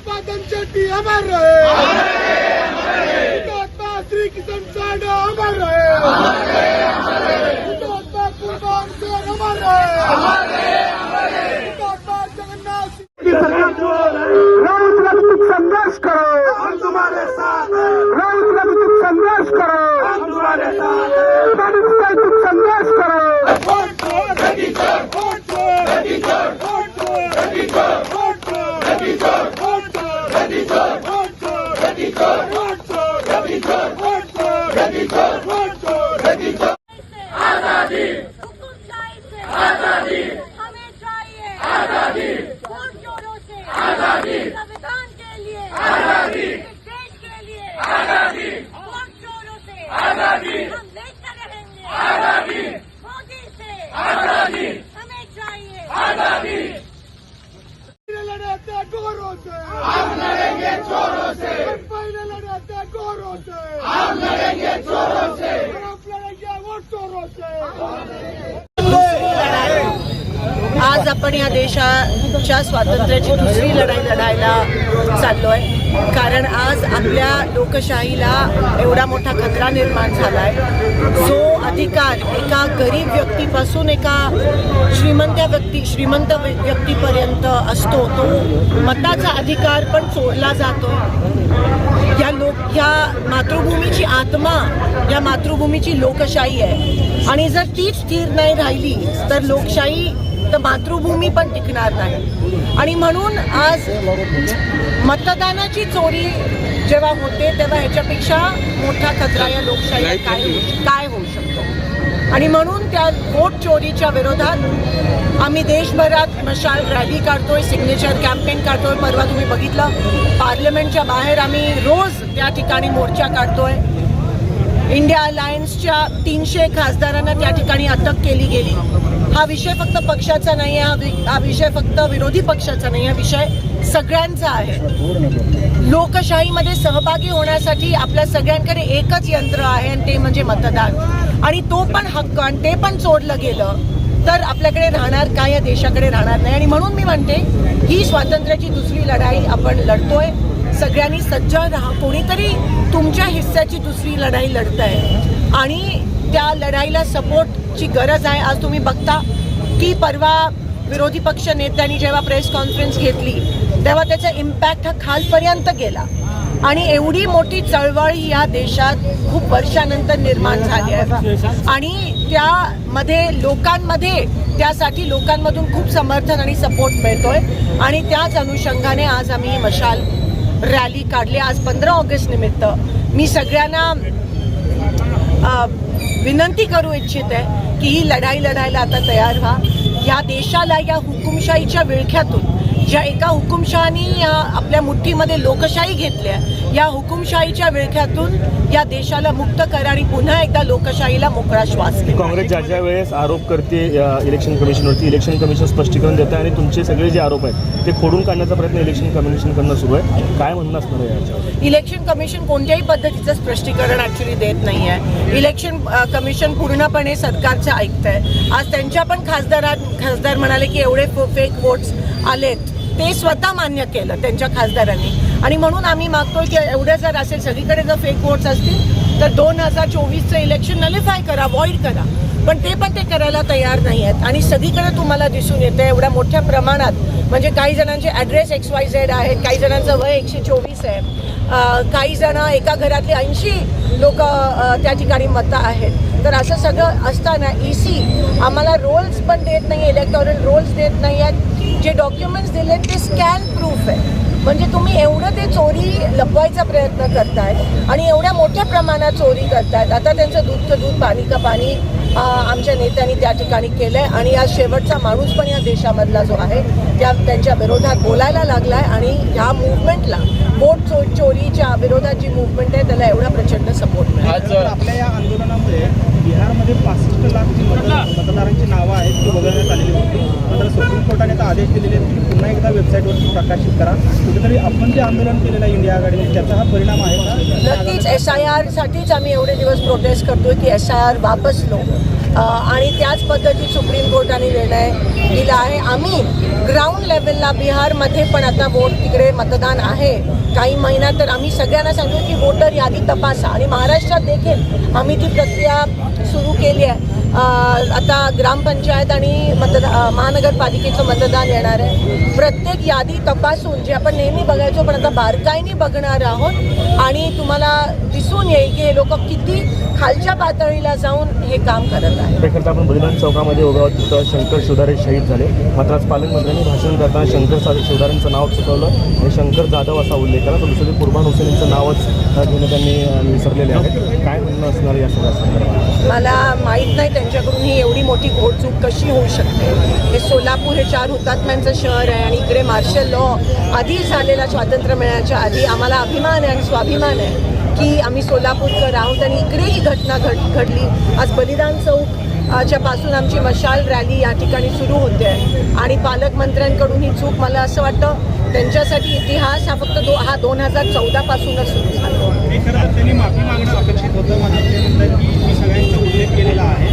उत्पादन टीएमआर आपण या देशाच्या स्वातंत्र्याची दुसरी लढाई लढायला चाललोय. कारण आज आपल्या लोकशाहीला एवढा मोठा खतरा निर्माण झाला आहे जो अधिकार एका गरीब व्यक्तीपासून एका श्रीमंत व्यक्ती श्रीमंत व्यक्तीपर्यंत असतो तो मताचा अधिकार पण चोरला जातो या लोक या मातृभूमीची आत्मा या मातृभूमीची लोकशाही आहे. आणि जर ती स्थिर नाही राहिली तर लोकशाही तर मातृभूमी पण टिकणार नाही. आणि म्हणून आज मतदानाची चोरी जेव्हा होते तेव्हा ह्याच्यापेक्षा मोठा खतरा या लोकशाहीला काय काय होऊ शकतो? आणि म्हणून त्या वोट चोरीच्या विरोधात आम्ही देशभरात मशाल रॅली काढतोय सिग्नेचर कॅम्पेन काढतोय. परवा तुम्ही बघितलं पार्लमेंटच्या बाहेर आम्ही रोज त्या ठिकाणी मोर्चा काढतोय. इंडिया अलायन्सच्या तीनशे खासदारांना त्या ठिकाणी अटक केली गेली. हा विषय फक्त पक्षाचा नाही आहे हा वि- हा विषय फक्त विरोधी पक्षाचा नाही हा विषय सगळ्यांचा आहे. लोकशाहीमध्ये सहभागी होण्यासाठी आपल्या सगळ्यांकडे एकच यंत्र आहे आणि ते म्हणजे मतदान. आणि तो पण हक्क आणि ते पण सोडलं गेलं तर आपल्याकडे राहणार काय या देशाकडे राहणार नाही. आणि म्हणून मी म्हणते ही स्वातंत्र्याची दुसरी लढाई आपण लढतोय. सगळ्यांनी सज्ज राहा. कोणीतरी तुमच्या हिस्साची दुसरी लढाई लढत आहे आणि त्या लढाईला सपोर्टची गरज आहे. आज तुम्ही बघता की परवा विरोधी पक्ष नेत्यांनी जेव्हा प्रेस कॉन्फरन्स घेतली तेव्हा त्याचा इम्पॅक्ट हा खालपर्यंत गेला. आणि एवढी मोठी चळवळ ही या देशात खूप वर्षानंतर निर्माण झाली आहे. आणि त्यामध्ये लोकांमध्ये त्यासाठी लोकांमधून खूप समर्थन आणि सपोर्ट मिळतोय. आणि त्याच अनुषंगाने आज आम्ही मशाल रॅली काढली. आज पंधरा ऑगस्ट निमित्त. मी सगळ्यांना विनंती करू इच्छित आहे की ही लढाई लढायला आता तयार व्हा. या देशाला या हुकुमशाहीच्या विळख्यातून ज्या एका हुकुमशहानी आपल्या मुठ्ठीमध्ये लोकशाही घेतल्या या हुकुमशाहीच्या विळख्यातून या देशाला मुक्त करा आणि पुन्हा एकदा लोकशाहीला मोकळा श्वास काँग्रेस ज्या ज्या वेळेस आरोप करते इलेक्शन कमिशनवरती इलेक्शन कमिशन स्पष्टीकरण देतं आणि तुमचे सगळे जे आरोप आहेत ते खोडून काढण्याचा प्रयत्न इलेक्शन कमिशन करणं सुरू आहे. काय म्हणणं असणार आहे इलेक्शन कमिशन कोणत्याही पद्धतीचं स्पष्टीकरण ऍक्च्युली देत नाही आहे इलेक्शन कमिशन पूर्णपणे सरकारचं ऐकतंय. आज त्यांच्या पण खासदारात खासदार म्हणाले की एवढे फेक वोट्स आलेत. ते स्वतः मान्य केलं त्यांच्या खासदारांनी. आणि म्हणून आम्ही मागतोय की एवढं जर असेल सगळीकडे जर फेक वोट्स असतील तर दोन हजार चोवीसचं इलेक्शन नलिफाय करा अवॉइड करा. पण ते पण ते करायला तयार नाही आहेत आणि सगळीकडे तुम्हाला दिसून येतं एवढ्या मोठ्या प्रमाणात. म्हणजे काही जणांचे ॲड्रेस एक्स वाय झेड आहेत काही जणांचं वय एकशे चोवीस आहे. काही जण एका घरातले ऐंशी लोक त्या ठिकाणी मतं आहेत. तर असं सगळं असताना ई सी आम्हाला रोल्स पण देत नाही इलेक्टॉरल रोल्स देत नाही आहेत जे डॉक्युमेंट्स दिले ते स्कॅन प्रूफ आहे. म्हणजे तुम्ही एवढं ते चोरी लपवायचा प्रयत्न करताय आणि एवढ्या मोठ्या प्रमाणात चोरी करतायत. आता त्यांचं दूध दूध पाणी का पाणी आमच्या नेत्यांनी त्या ठिकाणी केलंय. आणि आज शेवटचा माणूस पण या देशामधला जो आहे त्या त्यांच्या विरोधात बोलायला लागलाय आणि ह्या मुवमेंटला वोट चो चोरीच्या विरोधात जी मुवमेंट आहे त्याला एवढा प्रचंड सपोर्ट मिळाला. आपल्या या आंदोलनामुळे बिहारमध्ये पासष्ट लाख मतदारांची नावं आहेत ती वगळण्यात आलेली होती. तर सुप्रीम कोर्टाने आता आदेश दिलेले आहेत की पुन्हा एकदा वेबसाईटवरती प्रकाशित करा. कुठेतरी आपण जे आंदोलन केलेलं आहे इंडिया आघाडीने त्याचा हा परिणाम आहे का? नक्कीच एस आय आरसाठीच आम्ही एवढे दिवस प्रोटेस्ट करतोय की एस आय आर वापस लो आणि त्याच पद्धतीत सुप्रीम कोर्टाने निर्णय दिला आहे. आम्ही ग्राउंड लेवलला बिहारमध्ये पण आता वोट तिकडे मतदान आहे. काही महिन्यात तर आम्ही सगळ्यांना सांगतो की वोटर यादी तपासा. आणि महाराष्ट्रात देखील आम्ही ती प्रक्रिया सुरू केली आहे. आता ग्रामपंचायत आणि मतदा महानगरपालिकेचं मतदान येणार आहे. प्रत्येक यादी तपासून जे आपण नेहमी बघायचो पण आता बारकाईने बघणार आहोत आणि तुम्हाला दिसून येईल की हे लोक किती खालच्या पातळीला जाऊन हे काम करत आहेत. त्याकरता आपण बलिदान चौकामध्ये उभा तिथं शंकर शिवदारे शहीद झाले. मात्र आज पालकमंत्र्यांनी भाषण करताना शंकर शिवदारेंचं नाव चुकवलं आणि शंकर जाधव असा उल्लेख केला. तर दुसरे कुर्बान हुसेन यांचं नावच घेणं त्यांनी विसरलेले आहेत. काय म्हणणं असणार या सगळ्या मला माहीत नाही त्यांच्याकडून ही एवढी मोठी घोडचूक कशी होऊ शकते? हे सोलापूर हे चार हुतात्म्यांचं शहर आहे आणि इकडे मार्शल लॉ आधी झालेला स्वातंत्र्य मिळण्याच्या आधी आम्हाला अभिमान आहे आणि स्वाभिमान आहे की आम्ही सोलापूरकर आहोत आणि इकडे ही घटना घड घडली. आज बलिदान चौक अ, आमची मशाल रॅली या ठिकाणी सुरू होते. आणि पालकमंत्र्यांकडून ही चूक मला असं वाटतं त्यांच्यासाठी इतिहास हा फक्त दो हा दोन हजार चौदापासूनच सुरू झाला. त्यांनी माफी मागणं अपेक्षित होतं. मात्र ते म्हणतात की मी सगळ्यांचा उल्लेख केलेला आहे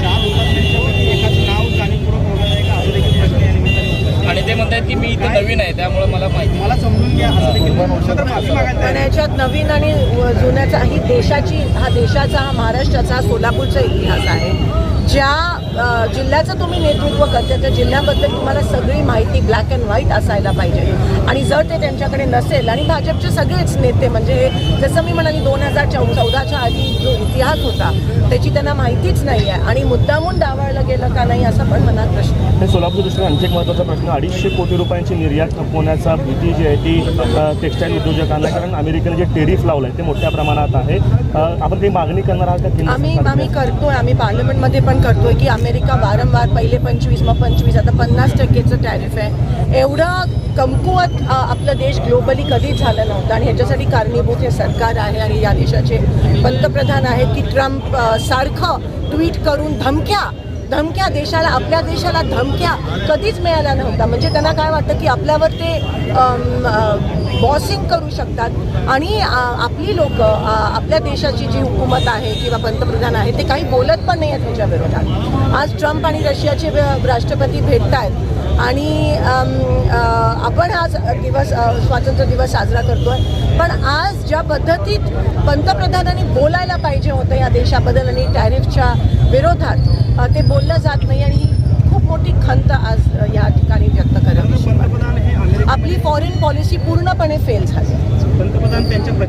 चार हुतात्म्यांच्यापैकी एकाच नाव जाणीवपूर्वक वगळलं आहे का असं देखील प्रश्न या निमित्ताने उपस्थित आणि ते म्हणतात की मी इथं नवीन आहे त्यामुळे मला माहिती मला समजून घ्या असं देखील पण याच्यात नवीन आणि जुन्याचा ही देशाची हा देशाचा हा महाराष्ट्राचा हा सोलापूरचा इतिहास आहे ज्या जिल्ह्याचं तुम्ही नेतृत्व करते त्या जिल्ह्याबद्दल तुम्हाला सगळी माहिती ब्लॅक अँड व्हाईट असायला पाहिजे आणि जर ते त्यांच्याकडे नसेल आणि भाजपचे सगळेच नेते म्हणजे जसं मी म्हणाली दोन हजार चौ चौदाच्या आधी जो इतिहास होता त्याची त्यांना माहितीच नाही आहे आणि मुद्दामून डावळलं गेलं का नाही असा पण मनात प्रश्न आहे. सोलापूर दृष्टीने आणखी एक महत्त्वाचा प्रश्न अडीचशे कोटी रुपयांची निर्यात थांबवण्याचा भीती जी आहे ती टेक्स्टाईल उद्योजकांना कारण अमेरिकेने जे टेरिफ लावलं आहे ते मोठ्या प्रमाणात आहे आपण काही मागणी करणार आहात आम्ही? आम्ही करतोय आम्ही पार्लमेंटमध्ये पण करतोय की अमेरिका वारंवार पहिले पंचवीस मग पंचवीस आता पन्नास टक्केचं टॅरिफ आहे. एवढं कमकुवत आपला देश ग्लोबली कधीच झालं नव्हतं आणि ह्याच्यासाठी कारणीभूत हे सरकार आहे आणि या देशाचे पंतप्रधान आहेत की ट्रम्प सारखं ट्विट करून धमक्या धमक्या देशाला आपल्या देशाला धमक्या कधीच मिळाल्या नव्हत्या. म्हणजे त्यांना काय वाटतं की आपल्यावर ते बॉसिंग करू शकतात. आणि आपली लोक आपल्या देशाची जी हुकूमत आहे किंवा पंतप्रधान आहे ते काही बोलत पण नाही आहेत त्याच्या विरोधात. आज ट्रम्प आणि रशियाचे राष्ट्रपती भेटत आहेत आणि आपण आज दिवस स्वातंत्र्य दिवस साजरा करतो आहे पण आज पद्धतीत पंतप्रधानांनी बोलायला पाहिजे होतं या देशाबद्दल आणि टॅरिफच्या विरोधात. ते बोललं जात नाही आणि ही खूप मोठी खंत आज या ठिकाणी व्यक्त अमेरिका आपली फॉरेन पॉलिसी पूर्णपणे फेल झाली. पंतप्रधान त्यांच्या